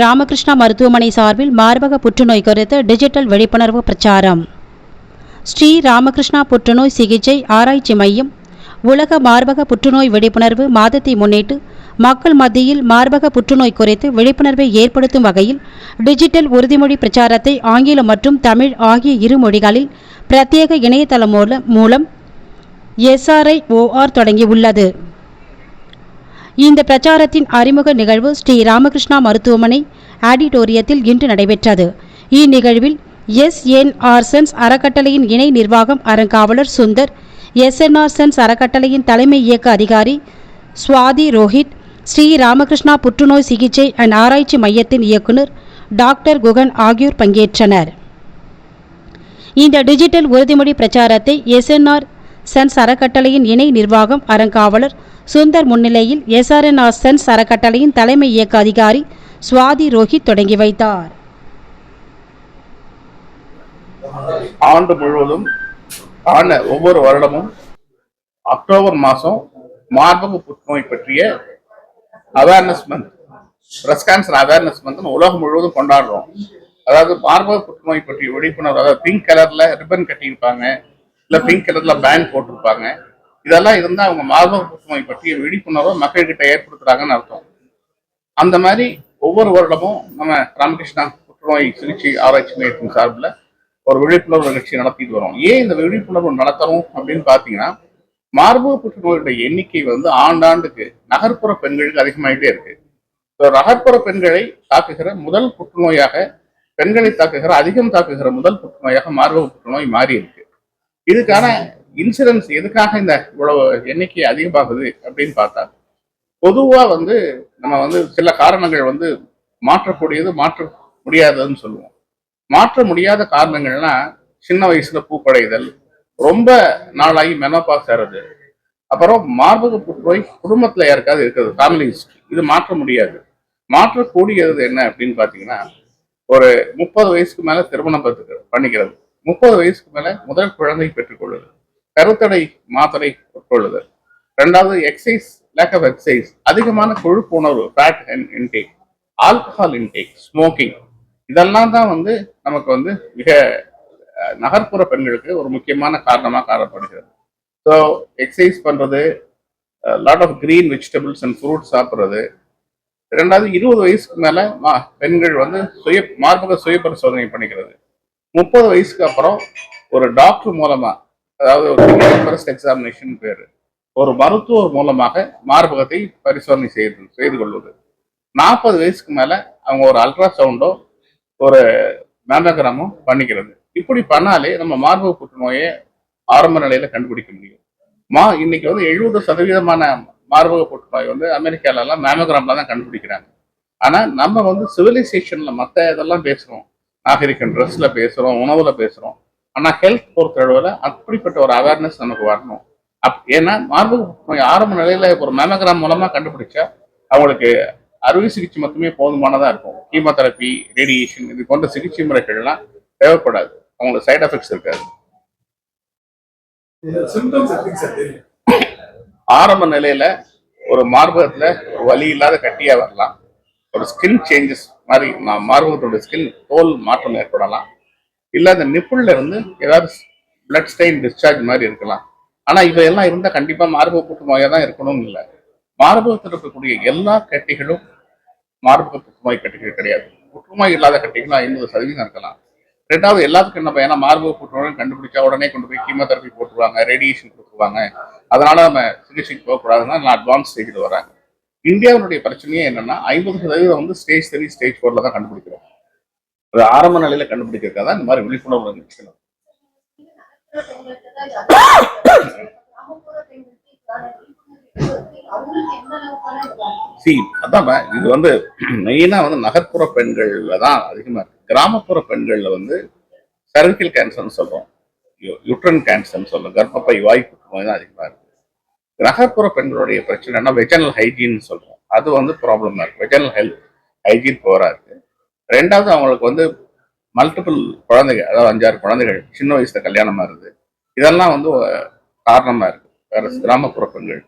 ராமகிருஷ்ணா மருத்துவமனை சார்பில் மார்பக புற்றுநோய் குறித்து டிஜிட்டல் விழிப்புணர்வு பிரச்சாரம். ஸ்ரீ ராமகிருஷ்ணா புற்றுநோய் சிகிச்சை ஆராய்ச்சி மையம் உலக மார்பக புற்றுநோய் விழிப்புணர்வு மாதத்தை முன்னிட்டு மக்கள் மத்தியில் மார்பக புற்றுநோய் குறித்து விழிப்புணர்வை ஏற்படுத்தும் வகையில் டிஜிட்டல் உறுதிமொழி பிரச்சாரத்தை ஆங்கிலம் மற்றும் தமிழ் ஆகிய இரு மொழிகளில் பிரத்யேக இணையதளம் மூலம் மூலம் எஸ்ஆர்ஐ ஓஆர் தொடங்கியுள்ளது. இந்த பிரச்சாரத்தின் அறிமுக நிகழ்வு ஸ்ரீ ராமகிருஷ்ணா மருத்துவமனை ஆடிட்டோரியத்தில் இன்று நடைபெற்றது. இந்நிகழ்வில் எஸ். என். ஆர். சென்ஸ் அறக்கட்டளையின் இணை நிர்வாகம் அறங்காவலர் சுந்தர் எஸ்என்ஆர் சென்ஸ் அறக்கட்டளையின் தலைமை இயக்க அதிகாரி சுவாதி ரோஹித் ஸ்ரீ ராமகிருஷ்ணா புற்றுநோய் சிகிச்சை அண்ட் ஆராய்ச்சி மையத்தின் இயக்குனர் டாக்டர் குகன் ஆகியோர் பங்கேற்றனர். இந்த டிஜிட்டல் உறுதிமொழி பிரச்சாரத்தை எஸ்என்ஆர் சன்ஸ் அறக்கட்டளையின் இணை நிர்வாகம் அறங்காவலர். சுந்தர் முன்னிலையில் எஸ்ஆர்என்ஆர் சன்ஸ் அறக்கட்டளையின் தலைமை இயக்க அதிகாரி சுவாதி ரோஹித் தொடங்கி வைத்தார். ஆண்டு முழுவதும் ஆன ஒவ்வொரு வருடமும் அக்டோபர் மாதம் மார்பக புற்றுநோய் பற்றிய awareness month breast cancer awareness month உலகம் முழுவதும் கொண்டாடுறோம். அதாவது மார்பக புற்றுநோய் பற்றிய விழிப்புணர்வு அதாவது பிங்க் கலர்ல ரிப்பன் கட்டியிருப்பாங்க. இல்லை பிங்க் கலர்ல பேண்ட் போட்டிருப்பாங்க. இதெல்லாம் இருந்தால் அவங்க மார்பக புற்றுநோய் பற்றிய விழிப்புணர்வை மக்கள்கிட்ட ஏற்படுத்துறாங்கன்னு அர்த்தம். அந்த மாதிரி ஒவ்வொரு வருடமும் நம்ம ராமகிருஷ்ணா புற்றுநோய் சிகிச்சை ஆராய்ச்சி மையத்தின் சார்பில் ஒரு விழிப்புணர்வு நிகழ்ச்சி நடத்திட்டு வரோம். ஏன் இந்த விழிப்புணர்வு நடத்தணும் அப்படின்னு பார்த்தீங்கன்னா மார்பக புற்றுநோயுடைய எண்ணிக்கை வந்து ஆண்டாண்டுக்கு நகர்ப்புற பெண்களுக்கு அதிகமாயிட்டே இருக்கு. நகர்ப்புற பெண்களை தாக்குகிற முதல் புற்றுநோயாக பெண்களை தாக்குகிற அதிகம் தாக்குகிற முதல் புற்றுநோயாக மார்பக புற்றுநோய் மாறி இருக்கு. இதுக்கான இன்சிடென்ஸ் எதுக்காக இந்த இவ்வளவு எண்ணிக்கை அதிகமாகுது அப்படின்னு பார்த்தா பொதுவா வந்து நம்ம வந்து சில காரணங்கள் வந்து மாற்றக்கூடியது மாற்ற முடியாததுன்னு சொல்லுவோம். மாற்ற முடியாத காரணங்கள்னா சின்ன வயசுல பூப்படைதல் ரொம்ப நாளாகி மெனோபாஸ் ஆறது அப்புறம் மார்பக புற்றுநோய் குடும்பத்துல யாருக்காவது இருக்குது ஃபேமிலி ஹிஸ்டரி இது மாற்ற முடியாது. மாற்றக்கூடியது என்ன அப்படின்னு பாத்தீங்கன்னா ஒரு முப்பது வயசுக்கு மேல திருமணம் பண்ணிக்கிறது. முப்பது வயசுக்கு மேல முதல் குழந்தை பெற்றுக்கொள்ளுது கருத்தடை மாத்திரை உட்கொள்ளுதல். ரெண்டாவது எக்ஸசைஸ் லேக் ஆஃப் எக்ஸசைஸ் அதிகமான கொழுப்பு உணர்வு fat intake alcohol intake smoking இதெல்லாம் தான் வந்து நமக்கு வந்து மிக நகர்ப்புற பெண்களுக்கு ஒரு முக்கியமான காரணமாக காணப்படுகிறது. ஸோ எக்ஸசைஸ் பண்ணுறது lot of green vegetables and fruits சாப்பிட்றது. ரெண்டாவது இருபது வயசுக்கு மேலே பெண்கள் வந்து சுய மார்பக சுய பரிசோதனை பண்ணிக்கிறது. முப்பது வயசுக்கு அப்புறம் ஒரு டாக்டர் மூலமா அதாவது ஒரு ஃபர்ஸ்ட் எக்ஸாமினேஷன் பேர் ஒரு மருத்துவர் மூலமாக மார்பகத்தை பரிசோதனை செய்து செய்து கொள்வது. நாற்பது வயசுக்கு மேல அவங்க ஒரு அல்ட்ராசவுண்டோ ஒரு மேமோகிராமோ பண்ணிக்கிறது. இப்படி பண்ணாலே நம்ம மார்பக புற்றுநோயை ஆரம்ப நிலையில கண்டுபிடிக்க முடியும். மா இன்னைக்கு வந்து எழுபது சதவீதமான மார்பக புற்றுநோய் வந்து அமெரிக்கால எல்லாம் தான் கண்டுபிடிக்கிறாங்க. ஆனா நம்ம வந்து சிவிலைசேஷனில் மற்ற இதெல்லாம் பேசுகிறோம் நாகரிகம் ட்ரெஸ்ல பேசுறோம் உணவுல பேசுறோம். ஆனா ஹெல்த் பொறுத்தளவுல அப்படிப்பட்ட ஒரு அவேர்னஸ் நமக்கு வரணும். அப் ஏன்னா மார்பக ஆரம்ப நிலையில ஒரு மேமோகிராம் மூலமா கண்டுபிடிச்சா அவங்களுக்கு அறுவை சிகிச்சை மட்டுமே போதுமானதா இருக்கும். கீமோதெரப்பி ரேடியேஷன் இது போன்ற சிகிச்சை முறைகள்லாம் தேவைப்படாது. அவங்களுக்கு சைடு எஃபெக்ட்ஸ் இருக்காது. ஆரம்ப நிலையில ஒரு மார்பகத்துல ஒரு வலி இல்லாத கட்டியா வரலாம். ஒரு ஸ்கின் சேஞ்சஸ் மாதிரி நான் மார்பகத்தோட ஸ்கின் தோல் மாற்றம் ஏற்படலாம். இல்லை அந்த நிப்புளில் இருந்து ஏதாவது பிளட் ஸ்டெயின் டிஸ்சார்ஜ் மாதிரி இருக்கலாம். ஆனா இவையெல்லாம் இருந்தால் கண்டிப்பா மார்பக புற்றுநோயா தான் இருக்கணும்னு இல்லை. மார்பகத்தில் இருக்கக்கூடிய எல்லா கட்டிகளும் மார்பக புற்றுநோய் கட்டிகள் கிடையாது. புற்றுநோய் இல்லாத கட்டிகளும் ஐம்பது சதவீதம் இருக்கலாம். ரெண்டாவது எல்லாத்துக்கும் என்ன ஏன்னா மார்பக புற்றுநோய் கண்டுபிடிச்சா உடனே கொண்டு போய் கீமோதெரப்பி போட்டுருவாங்க ரேடியேஷன் கொடுத்துருவாங்க. அதனால நம்ம சிகிச்சைக்கு போகக்கூடாதுன்னா நான் அட்வான்ஸ் ஸ்டேஜில் வராங்க. இந்தியாவினுடைய பிரச்சனையே என்னன்னா ஐம்பது சதவீதம் வந்து ஸ்டேஜ் த்ரீ ஸ்டேஜ் ஃபோர்ல தான் கண்டுபிடிக்கிறோம். அது ஆரம்ப நிலையில கண்டுபிடிக்கிறதுக்காக தான் இந்த மாதிரி விழிப்புணர்வு நிகழ்ச்சிகள் சி அதான் இது வந்து மெயினா வந்து நகர்ப்புற பெண்கள்ல தான் அதிகமா இருக்கு. கிராமப்புற பெண்கள்ல வந்து சர்விக்கல் கேன்சர்னு சொல்றோம். யுட்ரன் கேன்சர்னு சொல்றோம். கர்ப்பப்பை வாய்ப்பு தான் அதிகமா இருக்கு. நகர்ப்புற பெண்களுடைய பிரச்சனைனா வெஜனல் ஹைஜீன் சொல்றோம். அது வந்து ப்ராப்ளமா இருக்கு. வெஜனல் ஹெல்த் ஹைஜீன் போரா இருக்கு. ரெண்டாவது அவங்களுக்கு வந்து மல்டிபிள் குழந்தைகள் அதாவது அஞ்சாறு குழந்தைகள் சின்ன வயசுல கல்யாணமா இருக்குது இதெல்லாம் வந்து காரணமா இருக்கு. வேற கிராமப்புற பெண்கள்.